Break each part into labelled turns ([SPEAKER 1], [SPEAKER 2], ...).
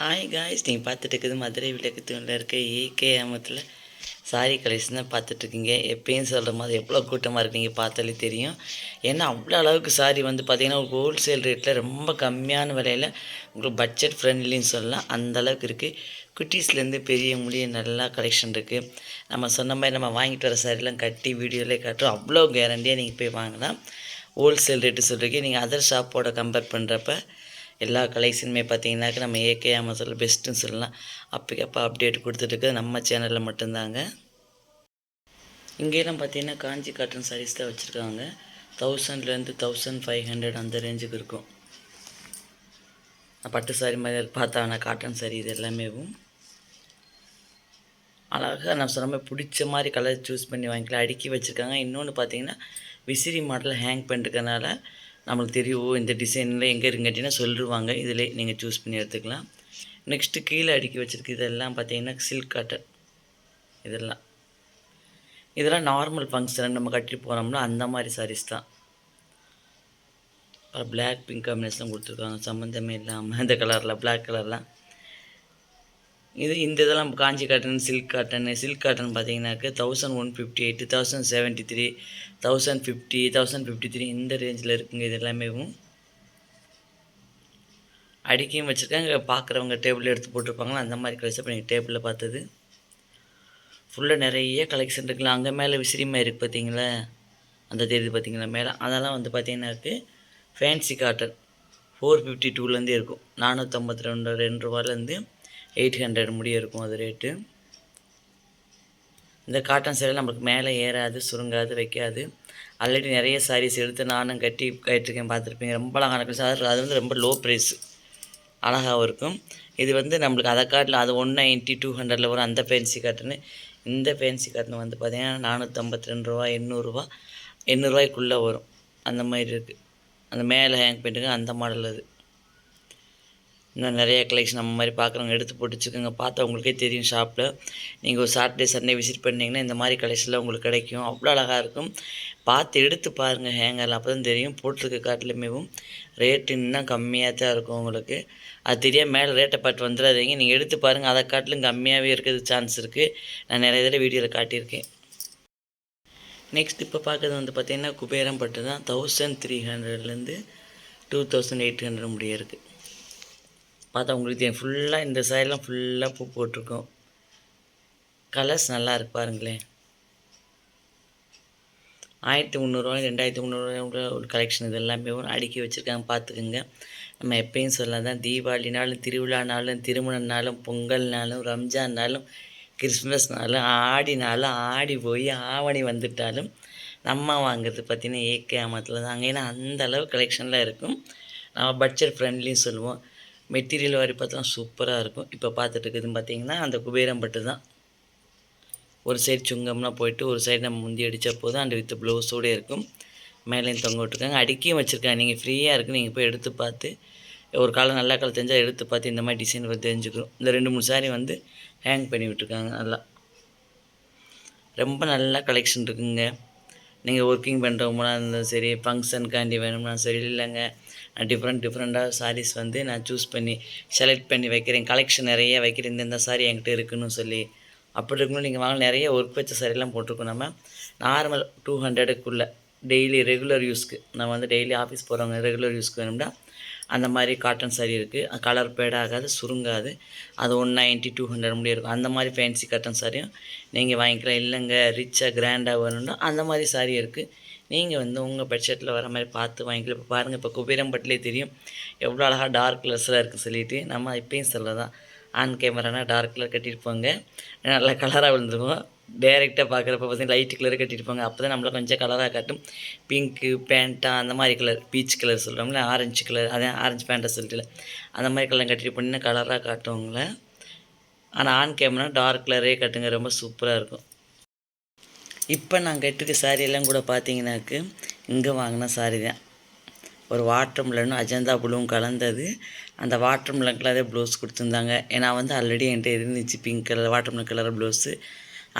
[SPEAKER 1] Hi guys நீங்கள் பார்த்துட்டு இருக்குது மதுரை விளக்கு தூணில் இருக்க ஏகே அமத்தில் சாரி கலெக்ஷன் தான் பார்த்துட்ருக்கீங்க எப்பயும் சொல்கிற மாதிரி எவ்வளோ கூட்டமாக இருக்கீங்க பார்த்தாலே தெரியும். ஏன்னா அவ்வளோ அளவுக்கு சாரி வந்து பார்த்தீங்கன்னா ஒரு ஹோல்சேல் ரேட்டில் ரொம்ப கம்மியான விலையில் உங்களுக்கு பட்ஜெட் ஃப்ரெண்ட்லின்னு சொல்லலாம். அந்த அளவுக்கு இருக்குது குட்டீஸ்லேருந்து பெரிய முடிய நல்லா கலெக்ஷன் இருக்குது நம்ம சொன்ன மாதிரி நம்ம வாங்கிட்டு வர சாரிலாம் கட்டி வீடியோவிலே காட்டுறோம். அவ்வளோ கேரண்டியாக நீங்கள் போய் வாங்கலாம் ஹோல்சேல் ரேட்டு சொல்லியிருக்கேன் நீங்கள் அதர் ஷாப்போட கம்பேர் பண்ணுறப்ப எல்லா கலெக்ஷனுமே பார்த்தீங்கன்னாக்க நம்ம ஏகே அமேசான் பெஸ்ட்டுன்னு சொல்லலாம். அப்போக்கப்போ அப்டேட் கொடுத்துட்டு நம்ம சேனலில் மட்டும்தாங்க. இங்கேயெல்லாம் பார்த்தீங்கன்னா காஞ்சி காட்டன் சாரீஸ் தான் வச்சுருக்காங்க. தௌசண்ட்லேருந்து தௌசண்ட் ஃபைவ் ஹண்ட்ரட் அந்த ரேஞ்சுக்கு இருக்கும். பட்டு சாரி மாதிரி பார்த்தாங்கன்னா காட்டன் சாரி இது எல்லாமேவும் அழகாக நான் சொன்ன மாதிரி பிடிச்ச மாதிரி கலர் சூஸ் பண்ணி வாங்கிக்கலாம். அடுக்கி வச்சுருக்காங்க. இன்னொன்று பார்த்தீங்கன்னா விசிறி மாடலில் ஹேங் பண்ணிருக்கனால நம்மளுக்கு தெரியும் ஓ இந்த டிசைனில் எங்கே இருங்கட்டின்னா சொல்லிடுவாங்க இதில் நீங்கள் சூஸ் பண்ணி எடுத்துக்கலாம். நெக்ஸ்ட்டு கீழே அடுக்கி வச்சுருக்கு இதெல்லாம் பார்த்தீங்கன்னா சில்க் காட்டன் இதெல்லாம். இதெல்லாம் நார்மல் ஃபங்க்ஷன் நம்ம கட்டிட்டு போனோம்னா அந்த மாதிரி சாரீஸ் தான். பிளாக் பிங்க் காம்பினேஷன் கொடுத்துருக்காங்க. சம்மந்தமே இல்லாமல் இந்த கலரில் பிளாக் கலர்லாம் இது இந்த இதெல்லாம் Kanchi cotton silk cotton silk cotton பார்த்தீங்கன்னாக்க thousand one fifty eight thousand seventy three thousand fifty thousand fifty three இந்த ரேஞ்சில் இருக்குங்க இது எல்லாமேவும் அடிக்கையும் வச்சுருக்காங்க. பார்க்குறவங்க டேபிள் எடுத்து போட்டிருப்பாங்களா? அந்த மாதிரி கலெக்ஷன் இப்போ நீங்கள் டேபிளில் பார்த்தது. ஃபுல்லாக நிறைய கலெக்ஷன் இருக்குல்ல. அங்கே மேலே விசிறிமா இருக்குது பார்த்தீங்களா அந்த தெரியுது பார்த்தீங்களா மேலே. அதெல்லாம் வந்து பார்த்தீங்கன்னாக்கு ஃபேன்சி காட்டன் ஃபோர் ஃபிஃப்டி டூலேருந்தே இருக்கும். நானூற்றம்பத்தி ரெண்டு ரெண்டு ரூபாலேருந்து எயிட் ஹண்ட்ரட் முடிய இருக்கும் அது ரேட்டு. இந்த காட்டன் சேலை நம்மளுக்கு மேலே ஏறாது சுருங்காது வைக்காது. ஆல்ரெடி நிறைய சாரீஸ் எடுத்து நானும் கட்டி கட்டிருக்கேன் பார்த்துருப்பீங்க. ரொம்ப அழகான கலெக்ஷன் அது வந்து ரொம்ப லோ ப்ரைஸ் அழகாகவும் இருக்கும். இது வந்து நம்மளுக்கு அதை காட்டில் அது ஒன் நைன்ட்டி டூ ஹண்ட்ரடில் வரும் அந்த ஃபேன்சி காட்டுன்னு இந்த ஃபேன்சி காட்டன் வந்து பார்த்திங்கன்னா நானூற்றம்பத்தி ரெண்டு ரூபா எண்ணூறுரூவா எண்ணூறுரூவாய்க்குள்ளே வரும். அந்த மாதிரி இருக்குது அந்த மேலே ஹேங் பண்ணிட்டுங்க அந்த மாடல் அது. இன்னும் நிறைய கலெக்ஷன் நம்ம மாதிரி பார்க்குறவங்க எடுத்து போட்டு வச்சுக்கோங்க பார்த்தா உங்களுக்கே தெரியும் ஷாப்பில் நீங்கள் ஒரு சாட்டர்டே சண்டே விசிட் பண்ணிங்கன்னா இந்த மாதிரி கலெக்ஷன்லாம் உங்களுக்கு கிடைக்கும். அவ்வளோ அழகாக இருக்கும். பார்த்து எடுத்து பாருங்கள் ஹேங்கரில் அப்போ தான் தெரியும். போட்டிருக்க காட்டிலுமேவும் ரேட்டு இன்னும் கம்மியாக தான் இருக்கும் உங்களுக்கு. அது தெரியாமல் மேலே ரேட்டை பார்த்து வந்துடாதீங்க. நீங்கள் எடுத்து பாருங்கள் அதை காட்டிலும் கம்மியாகவே இருக்கிறது சான்ஸ் இருக்குது நான் நிறைய தடவை வீடியோவில் காட்டியிருக்கேன். நெக்ஸ்ட் இப்போ பார்க்குறது வந்து பார்த்திங்கன்னா குபேரம் பட்டு தான் தௌசண்ட் த்ரீ ஹண்ட்ரட்லேருந்து டூ தௌசண்ட் எயிட் ஹண்ட்ரட் முடிய இருக்குது பார்த்தா உங்களுக்கு தெரியும். ஃபுல்லாக இந்த சைடெலாம் ஃபுல்லாக பூ போட்டிருக்கோம். கலர்ஸ் நல்லா இருக்கு பாருங்களேன். ஆயிரத்தி முந்நூறுவா ரெண்டாயிரத்தி முந்நூறுவா ஒரு கலெக்ஷன் இது எல்லாமே அடுக்கி வச்சுருக்காங்க. பார்த்துக்குங்க. நம்ம எப்பயும் சொல்லலாம் தீபாவளினாலும் திருவிழானாலும் திருமணம்னாலும் பொங்கல்னாலும் ரம்ஜான்னாலும் கிறிஸ்மஸ்னாலும் ஆடினாலும் ஆடி போய் ஆவணி வந்துட்டாலும் நம்ம வாங்குறது பார்த்திங்கன்னா ஏகே ஆமத்தில் தாங்க ஏன்னா அந்தளவு கலெக்ஷனில் இருக்கும். நம்ம பட்ஜெட் ஃப்ரெண்ட்லின்னு சொல்லுவோம். மெட்டீரியல் வாரி பார்த்தா சூப்பராக இருக்கும். இப்போ பார்த்துட்டு இருக்குதுன்னு பார்த்தீங்கன்னா அந்த குபேரம்பட்டு தான். ஒரு சைடு சுங்கம்னா போயிட்டு ஒரு சைடு நம்ம முந்தி அடித்தா போதும். அந்த வித் ப்ளவுஸோடு இருக்கும். மேலேயும் தொங்க விட்ருக்காங்க அடுக்கியும் வச்சுருக்காங்க. நீங்கள் ஃப்ரீயாக இருக்குது நீங்கள் போய் எடுத்து பார்த்து ஒரு காலம் நல்லா காலம் தெரிஞ்சால் எடுத்து பார்த்து இந்த மாதிரி டிசைன் தெரிஞ்சுக்கிறோம் இந்த ரெண்டு மூணு சாரி வந்து ஹேங் பண்ணி விட்ருக்காங்க நல்லா. ரொம்ப நல்லா கலெக்ஷன் இருக்குங்க. நீங்கள் ஒர்க்கிங் பண்ணுறவங்களா இருந்தாலும் சரி ஃபங்க்ஷனுக்காண்டி வேணும்னா சரி இல்லைங்க. டிஃப்ரெண்ட் டிஃப்ரெண்ட்டாக சாரீஸ் வந்து நான் சூஸ் பண்ணி செலக்ட் பண்ணி வைக்கிறேன். கலெக்ஷன் நிறைய வைக்கிறேன். இந்தந்த சாரீ என்கிட்ட இருக்குன்னு சொல்லி. அப்படி இருக்கணும் நீங்கள் வாங்க நிறைய ஒர்க் வச்ச சாரீலாம் போட்டிருக்கோம் நம்ம. நார்மல் டூ ஹண்ட்ரடுக்குள்ளே டெய்லி ரெகுலர் யூஸ்க்கு நம்ம வந்து டெய்லி ஆஃபீஸ் போகிறவங்க ரெகுலர் யூஸ்க்கு வேணும்னா அந்த மாதிரி காட்டன் சாரி இருக்குது கலர் பேடாகாது சுருங்காது. அது ஒன் நைன்ட்டி டூ ஹண்ட்ரட் முடியும் இருக்கும். அந்த மாதிரி ஃபேன்சி காட்டன் சாரியும் நீங்கள் வாங்கிக்கலாம். இல்லைங்க ரிச்சாக கிராண்டாக வேணும்னா அந்த மாதிரி சாரி இருக்குது நீங்கள் வந்து உங்கள் பட்ஜெட்டில் வர மாதிரி பார்த்து வாங்கிக்கலாம் இப்போ பாருங்கள் இப்போ குபேரம்பட்டிலே தெரியும். எவ்வளோ அழகாக டார்க் கலர்ஸில் இருக்குன்னு சொல்லிட்டு நம்ம இப்பயும் சொல்ல தான் ஆன் கேமரானா டார்க் கலர் போங்க. நல்லா கலராக விழுந்துருவோம் டேரெக்டாக பார்க்குறப்ப பார்த்தீங்கன்னா லைட் கலர் கட்டியிருப்பாங்க அப்போ தான் நம்மளை கொஞ்சம் கலராக காட்டும். பிங்க்கு பேண்ட்டா அந்த மாதிரி கலர் பீச் கலர் சொல்கிறோம்ல ஆரஞ்சு கலர் அதே ஆரஞ்சு பேண்ட்டை சொல்லிட்டு அந்த மாதிரி கலர் கட்டிட்டு போனீங்கன்னா கலராக காட்டுவாங்கள ஆனால் ஆன் கேமரா டார்க் கலரே கட்டுங்க. ரொம்ப சூப்பராக இருக்கும். இப்போ நான் கட்டிருக்க சாரியெல்லாம் கூட பார்த்தீங்கன்னாக்கு இங்கே வாங்கின சாரி தான். ஒரு வாட்டர் மில்லனும் அஜந்தா ப்ளூவும் கலந்தது. அந்த வாட்டர் மில்லன் கலரே ப்ளவுஸ் கொடுத்துருந்தாங்க. ஏன்னா வந்து ஆல்ரெடி என்கிட்ட இருந்துச்சு pink colour watermelon colour blouse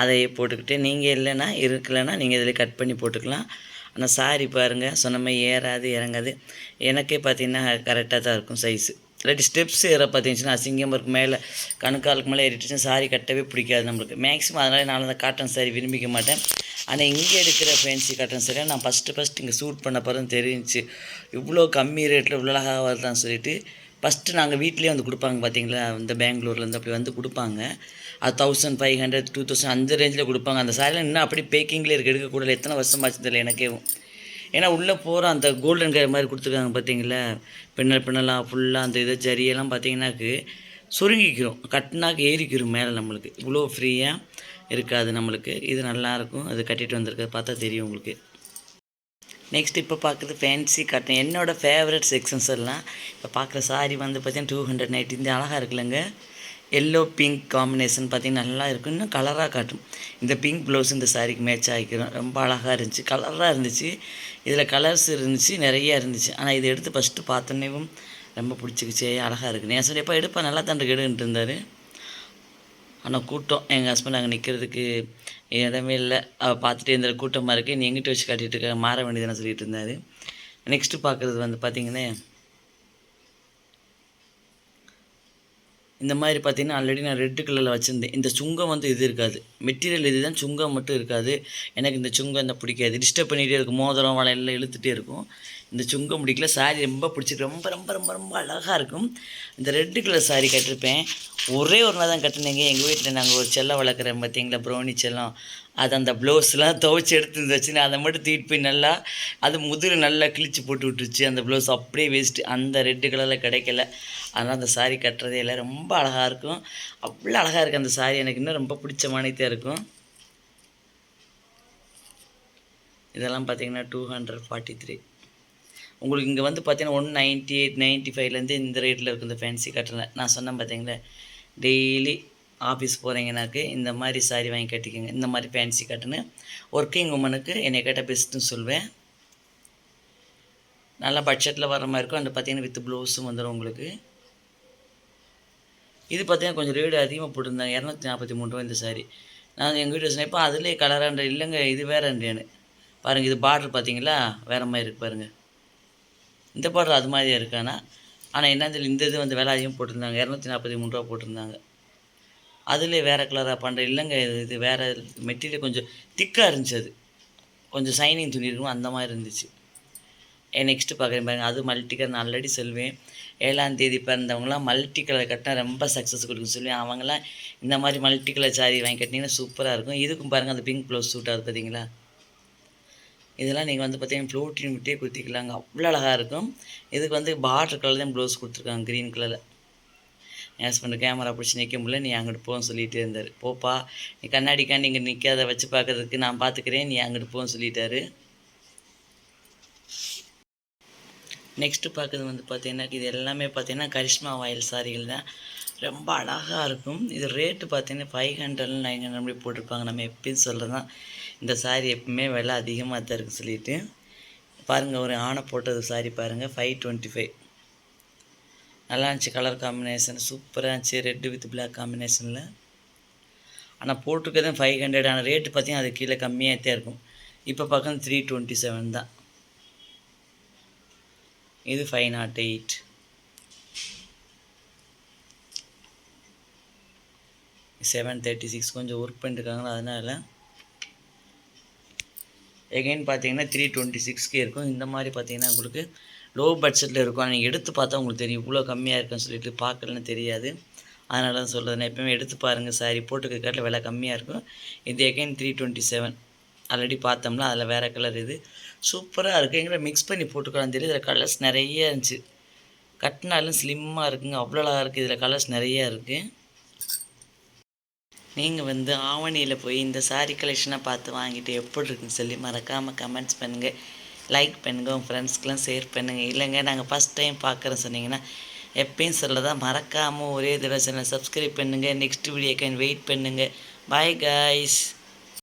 [SPEAKER 1] அதையே போட்டுக்கிட்டு நீங்கள் இல்லைன்னா இருக்கலைன்னா நீங்கள் இதில் கட் பண்ணி போட்டுக்கலாம். ஆனால் சாரி பாருங்கள் சொன்ன மாதிரி ஏறாது இறங்காது. எனக்கே பார்த்தீங்கன்னா கரெக்டாக தான் இருக்கும் சைஸு இல்லாட்டி ஸ்டெப்ஸ் ஏற பார்த்தீங்கன்னா அசிங்கமாக இருக்கும் மேலே கணுக்காலுக்கு மேலே ஏறிட்டுச்சுன்னா சாரி கட்டவே பிடிக்காது நம்மளுக்கு. மேக்ஸிமம் அதனால் நான் அந்த காட்டன் சாரி விரும்பிக்க மாட்டேன். ஆனால் இங்கே எடுக்கிற ஃபேன்சி காட்டன் சாரியை நான் ஃபஸ்ட்டு ஃபஸ்ட்டு இங்கே சூட் பண்ண பிறகு தெரிஞ்சிச்சு. இவ்வளோ கம்மி ரேட்டில் இவ்வளோ அழகாக வருதான்னு சொல்லிட்டு ஃபஸ்ட்டு நாங்கள் வீட்லேயே வந்து கொடுப்பாங்க பார்த்தீங்களா இந்த பெங்களூர்லேருந்து அப்படி வந்து கொடுப்பாங்க. அது thousand five hundred two thousand அந்த ரேஞ்சில் கொடுப்பாங்க. அந்த சாரியில் இன்னும் அப்படி பேக்கிங்லேயே இருக்க எடுக்கக்கூடாது எத்தனை வருஷம் ஆச்சு தெரியல எனக்கே. ஏன்னா உள்ளே போகிற அந்த கோல்டன் கலர் மாதிரி கொடுத்துருக்காங்க பார்த்தீங்களா பின்னல் பின்னலாம் ஃபுல்லாக அந்த இதை ஜரியெல்லாம் பார்த்தீங்கன்னாக்கு சுருங்கிக்கிறோம் கட்டினாக்கு ஏறிக்கிறோம் மேலே நம்மளுக்கு. இவ்வளோ ஃப்ரீயாக இருக்காது நம்மளுக்கு. இது நல்லாயிருக்கும் அது கட்டிட்டு வந்திருக்கிறது பார்த்தா தெரியும் உங்களுக்கு. நெக்ஸ்ட் இப்போ பார்க்குறது ஃபேன்சி காட்டன் என்னோடய ஃபேவரட் செக்ஷன்ஸ் எல்லாம் இப்போ பார்க்குற சாரி வந்து பார்த்தீங்கன்னா டூ ஹண்ட்ரட் நைட்டி இந்த அழகாக இருக்குல்லங்க. எல்லோ பிங்க் காம்பினேஷன் பார்த்திங்கன்னா நல்லா இருக்கும். இன்னும் கலராக காட்டும். இந்த பிங்க் ப்ளவுஸ் இந்த சாரிக்கு மேட்ச் ஆகிக்கிறோம். ரொம்ப அழகாக இருந்துச்சு. கலராக இருந்துச்சு. இதில் கலர்ஸ் இருந்துச்சு. நிறையா இருந்துச்சு. ஆனால் இதை எடுத்து ஃபஸ்ட்டு பார்த்தோன்னேவும் ரொம்ப பிடிச்சிக்கிச்சே. அழகாக இருக்குன்னு என் சொல்லியப்பா எடுப்பா? நல்லா தான் எடுன்ட்டு இருந்தார். ஆனால் கூட்டம். எங்கள் ஹஸ்பண்ட் அங்கே நிற்கிறதுக்கு இடமே இல்லை. அவள் பார்த்துட்டு இருந்த கூட்டமாக இருக்குது நீ எங்கிட்ட வச்சு காட்டிகிட்டு இருக்க? மாற வேண்டியதுன்னு சொல்லிட்டு இருந்தார். நெக்ஸ்ட்டு பார்க்குறது வந்து பார்த்திங்கன்னா இந்த மாதிரி பார்த்தீங்கன்னா ஆல்ரெடி நான் ரெட்டு கலரில் வச்சுருந்தேன். இந்த சுங்கம் வந்து இது இருக்காது. மெட்டீரியல் இது தான் சுங்கம் மட்டும் இருக்காது. எனக்கு இந்த சுங்கம் இந்த பிடிக்காது. டிஸ்டர்ப் பண்ணிகிட்டே இருக்கும். மோதிரம் வளையெல்லாம் இழுத்துகிட்டே இருக்கும். இந்த சுங்கம் பிடிக்கல. சாரி ரொம்ப பிடிச்சிருக்கு. ரொம்ப ரொம்ப ரொம்ப ரொம்ப அழகாக இருக்கும். இந்த ரெட்டு கலர் சாரி கட்டிருப்பேன். ஒரே ஒரு நாள் தான் கட்டினேங்க. எங்கள் வீட்டில் நாங்கள் ஒரு செல்லம் வளர்க்குறேன் பார்த்தீங்களா ப்ரௌனி செல்லம். அது அந்த ப்ளவுஸ்லாம் துவைச்சி எடுத்து வச்சுன்னு அதை மட்டும் தூக்கிட்டு போய் நல்லா அது முதுகு நல்லா கிழிச்சு போட்டு விட்டுருச்சு. அந்த ப்ளவுஸ் அப்படியே வேஸ்ட்டு அந்த ரெட்டு கலரில் கிடைக்கல. அதனால் அந்த சாரீ கட்டுறதே இல்லை. ரொம்ப அழகாக இருக்கும். அவ்வளோ அழகாக இருக்குது அந்த சாரீ எனக்கு இன்னும் ரொம்ப பிடிச்ச மானியத்தான் இருக்கும். இதெல்லாம் பார்த்தீங்கன்னா டூ ஹண்ட்ரட் ஃபார்ட்டி த்ரீ உங்களுக்கு இங்கே வந்து பார்த்தீங்கன்னா ஒன் நைன்ட்டி எயிட் நைன்ட்டி ஃபைவ்லேருந்து இந்த ரேட்டில் இருக்குது இந்த ஃபேன்சி கட்டுறேன் நான் சொன்னேன் பார்த்தீங்களா? டெய்லி ஆஃபீஸ் போகிறீங்கனாக்கு இந்த மாதிரி சாரி வாங்கி கட்டிக்கோங்க. இந்த மாதிரி ஃபேன்சி கட்டுன்னு ஒர்க்கிங் உமனுக்கு என்னை கேட்டால் பெஸ்ட்டுன்னு சொல்வேன். நல்லா பட்ஜெட்டில் வர மாதிரி இருக்கும். அந்த பார்த்தீங்கன்னா வித் ப்ளவுஸும் வந்துடும் உங்களுக்கு. இது பார்த்தீங்கன்னா கொஞ்சம் ரேடு அதிகமாக போட்டிருந்தாங்க. இரநூத்தி நாற்பத்தி மூணு ரூபா இந்த சாரி நான் எங்கள் வீட்டு சொன்னேன் இப்போ அதுலேயே கலரான்ற இல்லைங்க இது வேறேன்றேன்னு பாருங்கள் இது பார்டர் பார்த்தீங்களா வேறு மாதிரி இருக்குது பாருங்கள் இந்த பார்டர் அது மாதிரியே இருக்கானா ஆனால் என்ன இந்த இது வந்து விலை அதிகம் போட்டிருந்தாங்க. இரநூத்தி நாற்பத்தி மூணு ரூபா போட்டிருந்தாங்க. அதுலேயே வேறு கலராக பண்ணுற இல்லைங்க இது வேறு மெட்டீரியல் கொஞ்சம் திக்காக இருந்துச்சு அது. கொஞ்சம் சைனிங் துணி இருக்கும் அந்த மாதிரி இருந்துச்சு. நெக்ஸ்ட்டு பார்க்குறேன் பாருங்கள் அது மல்டி கலர் நான் ஆல்ரெடி சொல்வேன். ஏழாம் தேதி பிறந்தவங்களாம் மல்டி கலர் கட்டினா ரொம்ப சக்ஸஸ் கொடுக்கும் சொல்லுவேன் அவங்களாம் இந்த மாதிரி மல்டி கலர் சாரி வாங்கி கட்டினீங்கன்னா சூப்பராக இருக்கும். இதுக்கும் பாருங்கள் அந்த பிங்க் ப்ளவுஸ் சூட்டாக ஆகுது பார்த்தீங்களா இதெல்லாம் நீங்கள் வந்து பார்த்தீங்கன்னா ஃப்ளோட்டின் விட்டே குத்திக்கலாங்க. அவ்வளோ அழகாக இருக்கும். இதுக்கு வந்து பார்டர் கலர் தான் ப்ளவுஸ் கொடுத்துருக்காங்க க்ரீன் கலரில் என் ஹஸ்பண்ட் கேமரா பிடிச்சி நிற்க முடியல நீ அங்கிட்டு போன்னு சொல்லிகிட்டே இருந்தார். போப்பா நீ கண்ணாடிக்காண்டி இங்கே நிற்காத வச்சு பார்க்கறதுக்கு நான் பார்த்துக்கிறேன் நீ அங்கிட்டு போன்னு சொல்லிட்டாரு. நெக்ஸ்ட்டு பார்க்குறது வந்து பார்த்தீங்கன்னா இது எல்லாமே பார்த்தீங்கன்னா கரிஷ்மா வாயில் சாரிகள் தான். ரொம்ப அழகாக இருக்கும். இது ரேட்டு பார்த்தீங்கன்னா ஃபைவ் ஹண்ட்ரட் நைன் ஹண்ட்ரட் அப்படி போட்டிருப்பாங்க. நம்ம எப்பயும் சொல்கிறது தான் இந்த சாரி எப்பவுமே விலை அதிகமாக தான் இருக்குன்னு சொல்லிட்டு. பாருங்கள் ஒரு ஆணை போட்டது சாரி பாருங்கள் ஃபைவ் டுவெண்ட்டி ஃபைவ் நல்லா இருந்துச்சு கலர் காம்பினேஷன் சூப்பராக இருந்துச்சு. ரெட்டு வித் பிளாக் காம்பினேஷனில் ஆனால் போட்டிருக்கதே ஃபைவ் ஹண்ட்ரட் ஆனால் ரேட்டு பார்த்தீங்கன்னா அது கீழே கம்மியாக தான் இருக்கும். இப்போ பக்கம் த்ரீ டுவெண்ட்டி செவன் தான். இது five naught eight seven thirty six கொஞ்சம் ஒர்க் பண்ணிருக்காங்களா அதனால். எகைன் பார்த்தீங்கன்னா த்ரீ டுவெண்ட்டி சிக்ஸ்க்கே இருக்கும். இந்த மாதிரி பார்த்தீங்கன்னா உங்களுக்கு லோ பட்ஜெட்டில் இருக்கும். நீங்கள் எடுத்து பார்த்தா உங்களுக்கு தெரியும். இவ்வளோ கம்மியாக இருக்குன்னு சொல்லிட்டு பார்க்கலன்னு தெரியாது. அதனால தான் சொல்கிறது நான் எப்போயுமே எடுத்து பாருங்கள் சாரி போட்டுக்க காட்டில் விலை கம்மியாக இருக்கும். இது again three twenty seven already பார்த்தோம்னா அதில் வேறு கலர் இது. சூப்பராக இருக்குது எங்களை மிக்ஸ் பண்ணி போட்டுக்கலாம் தெரியும் இதில் கலர்ஸ் நிறைய இருந்துச்சு. கட்டினாலும் ஸ்லிம்மாக இருக்குங்க. அவ்வளோ அழகாக இருக்குது இதில் கலர்ஸ் நிறையா இருக்குது நீங்கள் வந்து ஆவணியில் போய் இந்த சாரீ கலெக்ஷனை பார்த்து வாங்கிட்டு எப்படி இருக்குன்னு சொல்லி மறக்காமல் கமெண்ட்ஸ் பண்ணுங்கள் லைக் பண்ணுங்கள் உங்கள் ஃப்ரெண்ட்ஸ்க்கெலாம் ஷேர் பண்ணுங்கள் இல்லைங்க நாங்கள் ஃபஸ்ட் டைம் பார்க்குறோம் சொன்னீங்கன்னா எப்பயும் சொல்லதான் மறக்காமல் ஒரே தடவை சேனல் சப்ஸ்கிரைப் பண்ணுங்கள் நெக்ஸ்ட் வீடியோக்கு வெயிட் பண்ணுங்கள் பாய் காய்ஸ்